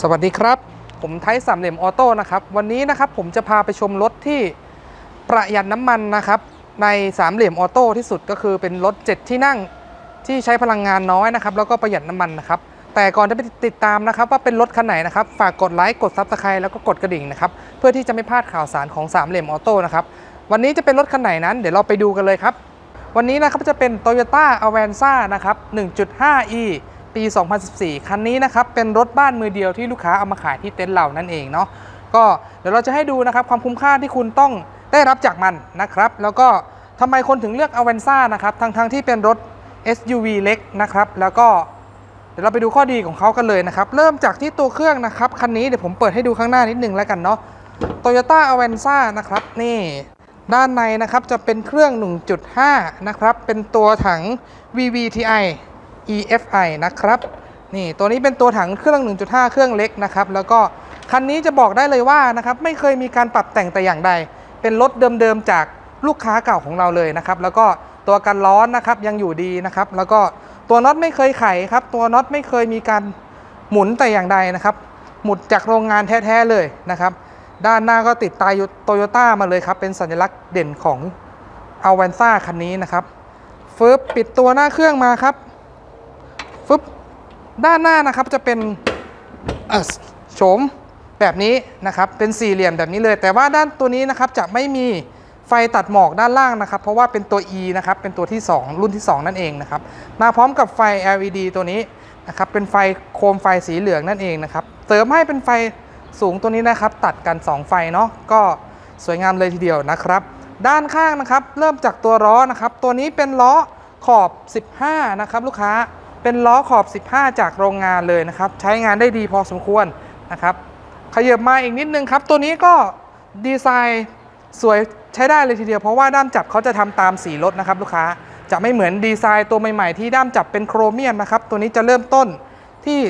สวัสดีครับ ผมไทยสามเหลี่ยมออโต้นะครับ วันนี้นะครับผมจะพาไปชมรถที่ประหยัดน้ำมันนะครับ ในสามเหลี่ยมออโต้ที่สุดก็คือเป็นรถ 7 ที่นั่งที่ใช้พลังงานน้อยนะครับ แล้วก็ประหยัดน้ำมันนะครับ แต่ก่อนจะไปติดตามนะครับ ว่าเป็นรถคันไหนนะครับ ฝากกดไลค์กดซับสไครต์แล้วก็กดกระดิ่งนะครับ เพื่อที่จะไม่พลาดข่าวสารของสามเหลี่ยมออโต้นะครับ วันนี้จะเป็นรถคันไหนนั้น เดี๋ยวเราไปดูกันเลยครับ วันนี้นะครับจะเป็น Toyota Avanza นะครับ 1.5e ปี 2014 คันนี้นะครับเป็นรถบ้านมือเดียวที่ลูกค้าเอามาขายที่เต็นท์เรานั่นเองเนาะก็เดี๋ยวเราจะให้ดูนะครับความคุ้มค่าที่คุณต้องได้รับจากมันนะครับ แล้วก็ทำไมคนถึงเลือก Avanza นะครับทั้งๆทที่เป็นรถ SUV เล็กนะครับ แล้วก็เดี๋ยวเราไปดูข้อดีของเขากันเลยนะครับ เริ่มจากที่ตัวเครื่องนะครับ คันนี้เดี๋ยวผมเปิดให้ดูข้างหน้านิดนึงแล้วกันเนาะ Toyota Avanza นะครับ นี่ ด้านในนะครับจะเป็นเครื่อง 1.5 นะครับ เป็นตัวถัง VVTi EFI นะครับนี่ตัวนี้เป็นตัวถังเครื่อง 1.5 เครื่องเล็กนะครับแล้วก็คันนี้จะบอกได้เลยว่านะครับไม่เคยมีการปรับแต่งแต่อย่างใด เป็นรถเดิมๆจากลูกค้าเก่าของเราเลยนะครับแล้วก็ตัวกันร้อนนะครับยังอยู่ดีนะครับแล้วก็ตัวน็อตไม่เคยไขครับตัวน็อตไม่เคยมีการหมุนแต่อย่างใดนะครับหมุดจากโรงงานแท้ๆเลยนะครับด้านหน้าก็ติดตายโตโยต้ามาเลยครับเป็นสัญลักษณ์เด่นของอ v วนซ่าคันนี้นะครับฟึบปิดตัวหน้าเครื่องมาครับ ด้านหน้านะครับจะเป็นโฉมแบบนี้นะครับ เป็นสี่เหลี่ยมแบบนี้เลย แต่ว่าด้านตัวนี้นะครับจะไม่มีไฟตัดหมอกด้านล่างนะครับ เพราะว่าเป็นตัว E นะครับ เป็นตัวที่ 2 รุ่นที่ 2 นั่นเองนะครับ มาพร้อมกับไฟ LED ตัวนี้นะครับ เป็นไฟโคมไฟสีเหลืองนั่นเองนะครับ เสริมให้เป็นไฟสูงตัวนี้นะครับ ตัดกัน 2 ไฟเนาะ ก็สวยงามเลยทีเดียวนะครับ ด้านข้างนะครับ เริ่มจากตัวล้อนะครับ ตัวนี้เป็นล้อขอบ 15 นะครับ ลูกค้า เป็นล้อขอบ 15 จากโรงงานเลยนะครับ ใช้งานได้ดีพอสมควรนะครับขยับมาอีกนิดนึงครับ ตัวนี้ก็ดีไซน์สวยใช้ได้เลยทีเดียว เพราะว่าด้ามจับเขาจะทำตามสีรถนะครับ ลูกค้าจะไม่เหมือนดีไซน์ตัวใหม่ๆ ที่ด้ามจับเป็นโครเมียมนะครับ ตัวนี้จะเริ่มต้นที่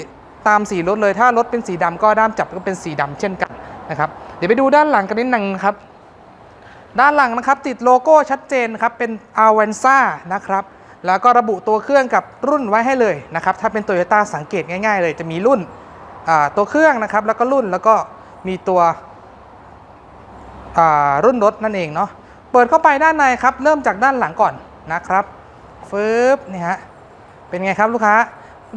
ตามสีรถเลย ถ้ารถเป็นสีดำก็ด้ามจับก็เป็นสีดำเช่นกันนะครับ เดี๋ยวไปดูด้านหลังกันนิดนึงครับ ด้านหลังนะครับติดโลโก้ชัดเจนครับเป็น a v a n z a นะครับ แล้วก็ระบุตัวเครื่องกับรุ่นไว้ให้เลยนะครับ ถ้าเป็น Toyota สังเกตง่าย ๆ เลยจะมีรุ่นตัวเครื่องนะครับ แล้วก็รุ่นแล้วก็มีตัวรุ่นรถนั่นเองเนาะ เปิดเข้าไปด้านในครับ เริ่มจากด้านหลังก่อนนะครับฟึบนี่ฮะ เป็นไงครับลูกค้า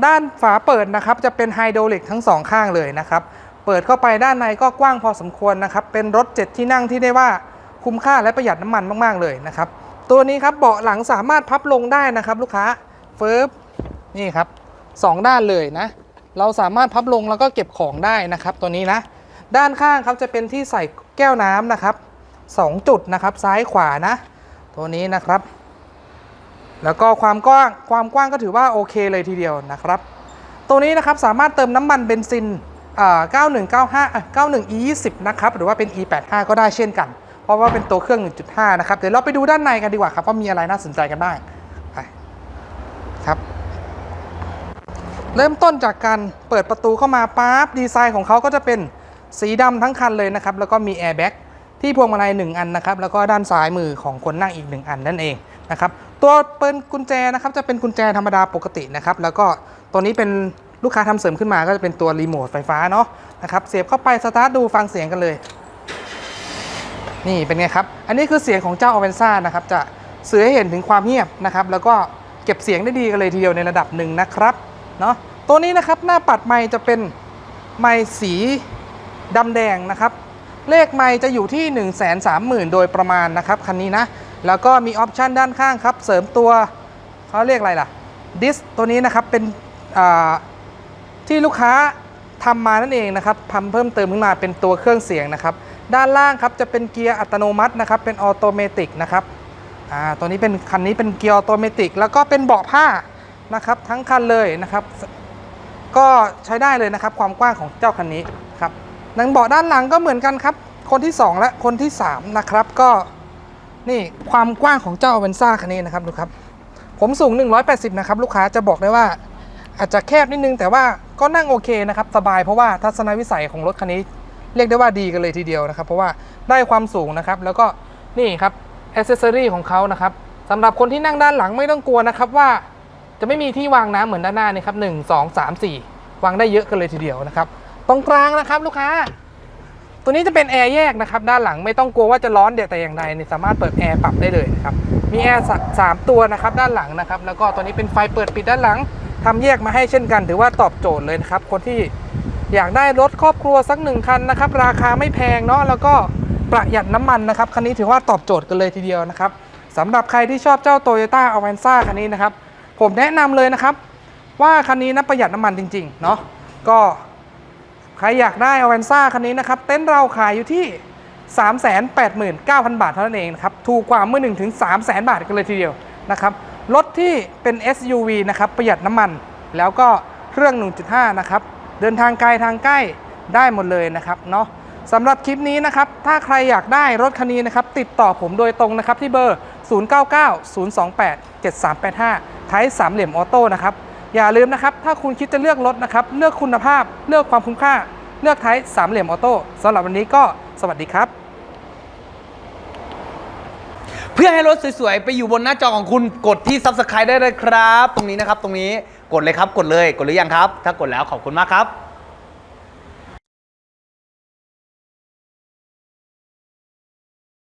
ด้านฝาเปิดนะครับ จะเป็นไฮดรอลิกทั้งสองข้างเลยนะครับ เปิดเข้าไปด้านในก็กว้างพอสมควรนะครับ เป็นรถ 7 ที่นั่งที่ได้ว่าคุ้มค่าและประหยัดน้ำมันมาก ๆ เลยนะครับ ตัวนี้ครับเบาะหลังสามารถพับลงได้นะครับลูกค้าเฟิบนี่ครับสองด้านเลยนะ เราสามารถพับลงแล้วก็เก็บของได้นะครับ ตัวนี้นะ ด้านข้างครับจะเป็นที่ใส่แก้วน้ำนะครับสองจุดนะครับซ้ายขวานะ ตัวนี้นะครับ แล้วก็ความกว้างความกว้างก็ถือว่าโอเคเลยทีเดียวนะครับ ตัวนี้นะครับสามารถเติมน้ำมันเบนซินอ่า9195 91 E20 นะครับหรือว่าเป็น E85 ก็ได้เช่นกัน เพราะว่าเป็นตัวเครื่อง 1.5 นะครับ เดี๋ยวเราไปดูด้านในกันดีกว่าครับว่ามีอะไรน่าสนใจกันบ้างไปครับ เริ่มต้นจากการเปิดประตูเข้ามาปั๊บดีไซน์ของเขาก็จะเป็นสีดำทั้งคันเลยนะครับ แล้วก็มีแอร์แบ็กที่พวงมาลัย1อันนะครับ แล้วก็ด้านซ้ายมือของคนนั่งอีก 1 อันนั่นเองนะครับ ตัวเป็นกุญแจนะครับจะเป็นกุญแจธรรมดาปกตินะครับ แล้วก็ตัวนี้เป็นลูกค้าทำเสริมขึ้นมาก็จะเป็นตัวรีโมทไฟฟ้าเนาะนะครับ เสียบเข้าไปสตาร์ทดูฟังเสียงกันเลย นี่เป็นไงครับ อันนี้คือเสียงของเจ้าอเวนซ่านะครับ จะสื่อให้เห็นถึงความเงียบนะครับ แล้วก็เก็บเสียงได้ดีกันเลยทีเดียวในระดับหนึ่งนะครับ เนาะตัวนี้นะครับหน้าปัดไมค์จะเป็นไมค์สีดำแดงนะครับ เลขไมค์จะอยู่ที่ 1 3 0 0 0 0 โดยประมาณนะครับคันนี้นะ แล้วก็มีออปชันด้านข้างครับ เสริมตัวเขาเรียกอะไรล่ะดิสตัวนี้นะครับเป็นที่ลูกค้าทำมานั่นเองนะครับทำเพิ่มเติมขึ้นมาเป็นตัวเครื่องเสียงนะครับ ด้านล่างครับจะเป็นเกียร์อัตโนมัตินะครับ เป็นออโตเมติกนะครับอ่าตัวนี้เป็นคันนี้เป็นเกียร์ออโตเมติกแล้วก็เป็นเบาะผ้านะครับทั้งคันเลยนะครับ ก็ใช้ได้เลยนะครับ ความกว้างของเจ้าคันนี้ครับหนังเบาะด้านหลังก็เหมือนกันครับ คนที่ 2 และคนที่ 3 นะครับ ก็นี่ความกว้างของเจ้าเวนซ่าคันนี้นะครับดูครับ ผมสูง 180 นะครับ ลูกค้าจะบอกได้ว่าอาจจะแคบนิดนึง แต่ว่าก็นั่งโอเคนะครับ สบายเพราะว่าทัศนวิสัยของรถคันนี้ เรียกได้ว่าดีกันเลยทีเดียวนะครับ เพราะว่าได้ความสูงนะครับ แล้วก็นี่ครับอ c เซ s ซอรีของเขานะครับสำหรับคนที่นั่งด้านหลังไม่ต้องกลัวนะครับว่าจะไม่มีที่วางน้ำเหมือนด้านหน้านี่ครับหนึ่งสองสามสี่วางได้เยอะกันเลยทีเดียวนะครับ ตรงกลางนะครับลูกค้า ตัวนี้จะเป็นแอร์แยกนะครับ ด้านหลังไม่ต้องกลัวว่าจะร้อนเดี๋ยวแต่อย่างใดนี่สามารถเปิดแอร์ปรับได้เลยนะครับ มีแอร์สะสามตัวนะครับด้านหลังนะครับ แล้วก็ตัวนี้เป็นไฟเปิดปิดด้านหลังทำแยกมาให้เช่นกัน ถือว่าตอบโจทย์เลยนะครับ คนที่ อยากได้รถครอบครัวสักหนึ่งคันนะครับ ราคาไม่แพงเนาะแล้วก็ประหยัดน้ำมันนะครับคันนี้ถือว่าตอบโจทย์กันเลยทีเดียวนะครับสำหรับใครที่ชอบเจ้า Toyota a v a n z a คันนี้นะครับ ผมแนะนำเลยนะครับ ว่าคันนี้นะประหยัดน้ำมันจริงๆเนาะก็ใครอยากได้อ v วนซ่าคันนี้นะครับ เต็นท์เราขายอยู่ที่ 389,000 บาทเท่านั้นเองนะครับถูกกว่าเมื่อหนึ่งถึง300,000 บาทกันเลยทีเดียวนะครับรถที่เป็น SUV นะครับประหยัดน้ำมันแล้วก็เครื่อง 1.5 นะครับ เดินทางไกลทางใกล้ได้หมดเลยนะครับเนาะสำหรับคลิปนี้นะครับ ถ้าใครอยากได้รถคันนี้นะครับ ติดต่อผมโดยตรงนะครับที่เบอร์ 0990287385ไทยสามเหลี่ยมออโต้นะครับ อย่าลืมนะครับ ถ้าคุณคิดจะเลือกรถนะครับ เลือกคุณภาพ เลือกความคุ้มค่า เลือกไทยสามเหลี่ยมออโต้สำหรับวันนี้ก็สวัสดีครับ เพื่อให้รถสวยๆ ไปอยู่บนหน้าจอของคุณกดที่ Subscribe ได้เลยครับ ตรงนี้นะครับตรงนี้ กดเลยครับ กดเลย กดหรือยังครับ ถ้ากดแล้วขอบคุณมากครับ